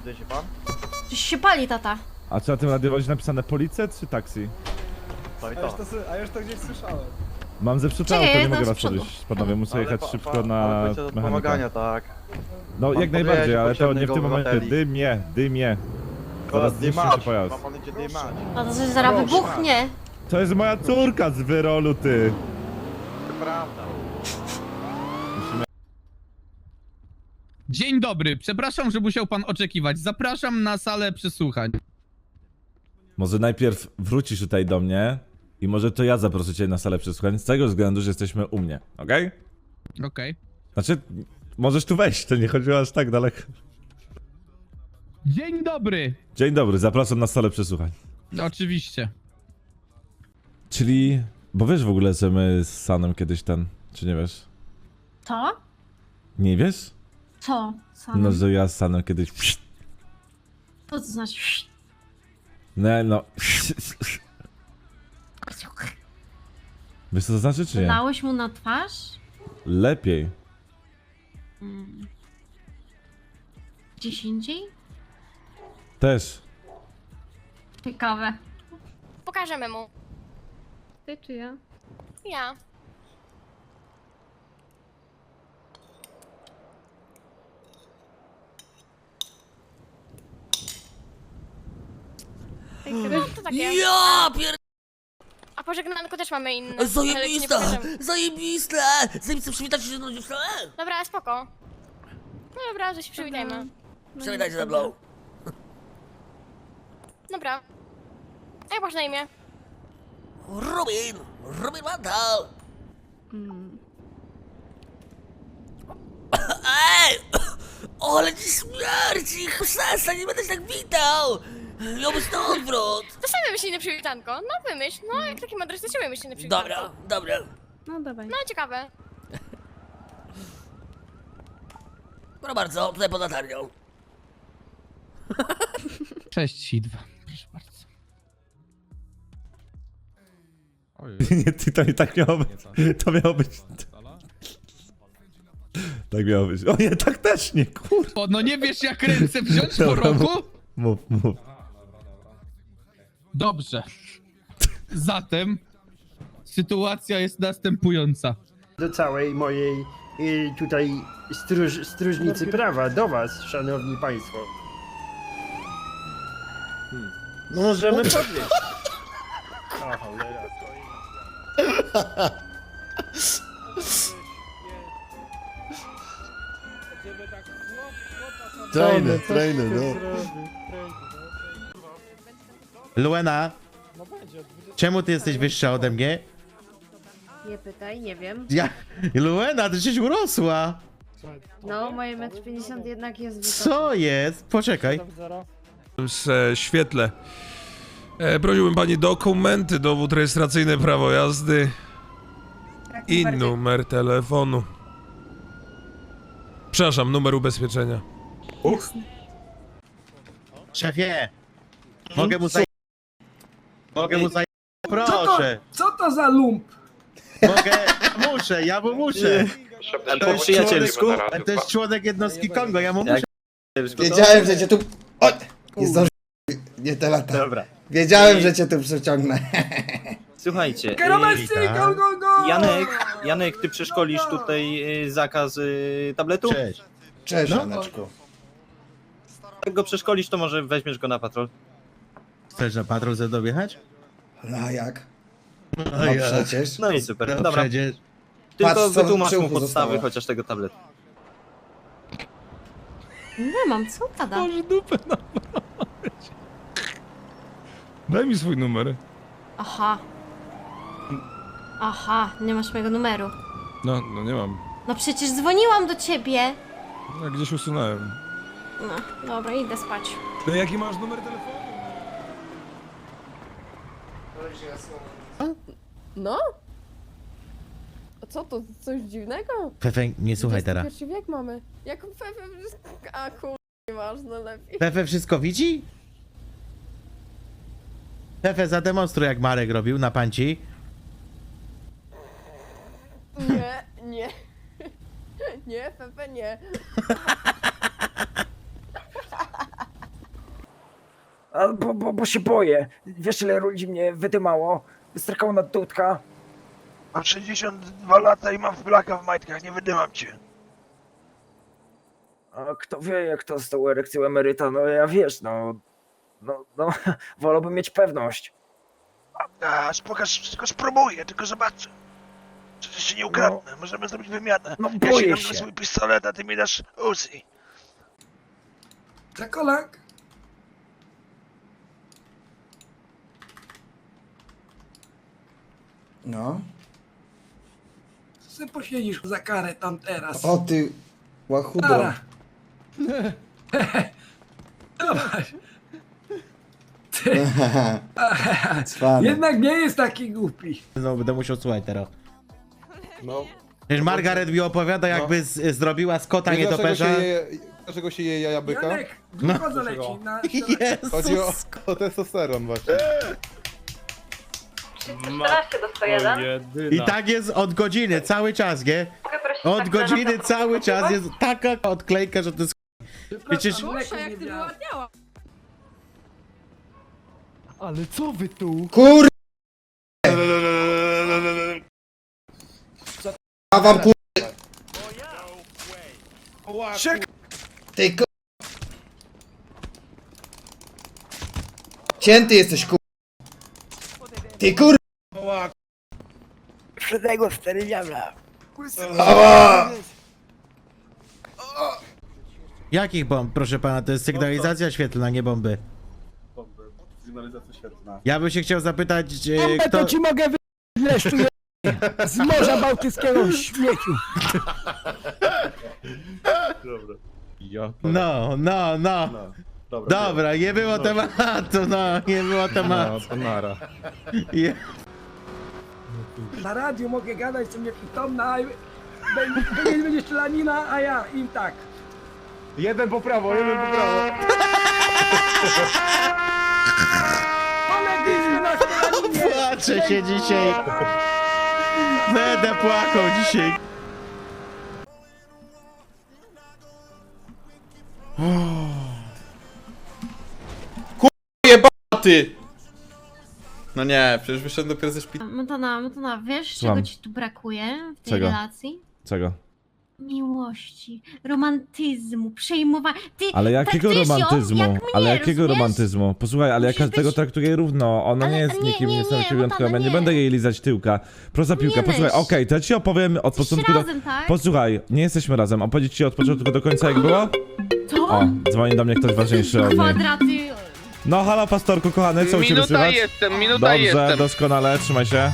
Buduje się pan? Coś się pali, tata. A czy na tym radiowozie napisane policet czy taksi? A już to. to, sy- a już to gdzieś słyszałem. Mam zepsute Czekaj, auto, nie mogę z was przodu. podejść, panowie, muszę Ale jechać pa- szybko pa- na do mechanika. pomagania, tak. No Pan jak najbardziej, podjedzie ale to nie w potrzebnego tym momencie. obywateli. Dymie, dymie. Zaraz zniszczy się pojazd. ma pan idzie dymać. A to coś zaraz Proszę. wybuchnie. To jest moja córka z wyrolu, ty. To prawda. Dzień dobry, przepraszam, że musiał pan oczekiwać. Zapraszam na salę przesłuchań. Może najpierw wrócisz tutaj do mnie i może to ja zaproszę cię na salę przesłuchań z tego względu, że jesteśmy u mnie, okej? Okej. Znaczy, możesz tu wejść, to nie chodziło aż tak daleko. Dzień dobry. Dzień dobry, zapraszam na salę przesłuchań. Oczywiście. Czyli, bo wiesz w ogóle, że my z Sanem kiedyś ten, czy nie wiesz? Co? Nie wiesz? Co? Sam. No, że ja Sanem kiedyś... Co to znaczy? No, no... Wiesz co to znaczy, czy nie? Dałeś mu na twarz? Lepiej. Gdzieś indziej? Też. Ciekawe. Pokażemy mu. Ty czy ja? Ja. No to takie. Ja pier... A pożegnanko też mamy inne. ale ci nie Zajebiste! pokażemy. Zajebiste! Zajebiste przywitać się z dziewczyną! Dobra, spoko. No dobra, że się przywitajmy. Przywitajcie ze mną! Dobra. A jak masz na imię? Rubin! Rubin Mandal! Ej! O, ale ci śmierci! Przestań, nie będę się tak witał! Być na odwrót! To sobie wymyśl inne przywitanko. No wymyśl. No jak taki mądry, to sobie wymyśl inne przywitanko. Dobra, dobra. No dawaj. No ciekawe. Proszę bardzo, tutaj pod latarnią. Cześć, Sidwa. Proszę bardzo. Nie, ty to i tak miało być. To miało być. Tak miało być. O nie, tak też nie, kur... O, no nie wiesz jak ręce wziąć po Dobra, roku? Mów, mów. Dobrze. Zatem sytuacja jest następująca. do całej mojej y, tutaj stróż, stróżnicy prawa, do was, szanowni państwo. Możemy podnieść. O, cholera. Trainer, trainer, no. Luena, czemu ty jesteś wyższa ode mnie? Nie pytaj, nie wiem. Ja... Luena, ty się urosła! No, moje metr 50 jednak jest wysokie. Co jest? Poczekaj. e, świetle. E, prosiłbym pani dokumenty, dowód rejestracyjny, prawo jazdy i numer telefonu. Przepraszam, numer ubezpieczenia. Szefie! Mogę mu zaj... Mogę mu zaj... Co to, Proszę! co to za lump? Mogę... Muszę, ja mu muszę! Po przyjacielsku? Ale to jest członek jednostki Kongo, ja mu muszę... Wiedziałem, że cię tu... O! Nie zdążyłem. Nie te lata. Dobra. Wiedziałem, że cię tu przyciągnę. Słuchajcie, Kierowcy, go, go, go! Janek, Janek, ty przeszkolisz tutaj y, zakaz y, tabletu? Cześć. Cześć, No. Janeczku. Jak go przeszkolisz, to może weźmiesz go na patrol. Chcesz na patrol ze mną jechać? No a jak? No, No przecież. No i super, No dobra. przecież... Tylko Patrz, co wytłumacz mu podstawy zostało. chociaż tego tabletu. Nie mam, co tada? Może dupę na Daj mi swój numer. Aha. Aha, nie masz mojego numeru. No, no nie mam. No przecież dzwoniłam do ciebie. Ja gdzieś usunąłem. No, dobra, idę spać. To jaki masz numer telefonu? No? A co to? Coś dziwnego? Pepe, nie słuchaj teraz. Pierwszy wiek mamy. Jak Pepe... A kur... Ważne lepiej. Pepe wszystko widzi? Pepe, zademonstruj jak Marek robił na panci. Nie, nie. Nie, Pepe nie. A, bo, bo, bo się boję. Wiesz ile ludzi mnie wydymało? Wystrakało na dudka. Mam 62 lata i mam flaka w majtkach, nie wydymam cię. A kto wie jak to z tą erekcją emeryta, no ja wiesz, no... No, no, wolałbym mieć pewność. A, pokaż, tylko spróbuję, tylko zobaczę. Przecież się nie ukradnę, możemy zrobić wymianę. No Ja boję ci dam się. swój pistolet, a ty mi dasz Uzi. Czekolak. No. Ty posiedzisz za karę tam teraz. O ty, łachudo. Zobacz, Cwany. jednak nie jest taki głupi. No, będę musiał słuchać teraz. No. Przecież Margaret mi opowiada, jakby z, zrobiła z kota nietoperza. Dlaczego się je jaja byka? Janek, glukoza leci na... Jezus! o testosteron właśnie. I tak jest od godziny, cały czas, nie? Od godziny cały czas jest taka odklejka, że to jest... Przecież... jak ty wyładniała. Kur... A wam kur... Ty kur... Cięty jesteś kur... Ty kur... Przedego stary diabla. Ała! Jakich bomb, proszę pana? To jest sygnalizacja świetlna, nie bomby. Sygnalizacja świetna. Ja bym się chciał zapytać, e, kto... mogę wy... z Morza Bałtyckiego śmieciu. Ja. No, no, no. Dobra, nie było tematu, no, nie było tematu. to nara. Je- Na radiu mogę gadać, co mnie przytomna, a będzie, będzie strzelanina, a ja im tak. Jeden po prawo, jeden po prawo. Polegliśmy na strzelaninie! Płaczę się dzisiaj. Będę płakał dzisiaj. Ty! No nie, przecież wyszedłem dopiero ze szpitala. Montana, Montana, wiesz Słucham. czego ci tu brakuje w tej Czego? relacji? Czego? Miłości, romantyzmu, przejmowania. Ty Ale jakiego traktujesz ją romantyzmu? jak mnie, ale jakiego rozumiesz? romantyzmu? Posłuchaj, ale ja Musisz każdego być- traktuję równo. Ona Ale nie jest nie, nikim nie, nie, niesamowicie wyjątkowym. Ja nie będę nie. jej lizać tyłka. Prosta piłka, Nie posłuchaj, myśl. okej, to ja ci opowiem od początku do... razem, tak? Posłuchaj, nie jesteśmy razem. Opowiedzieć ci od początku do końca jak było? To? O, dzwoni do mnie ktoś ważniejszy od niej. Kwadraty. No halo pastorku kochany, co u ciebie słychać? jestem, Dobrze, doskonale, trzymaj się.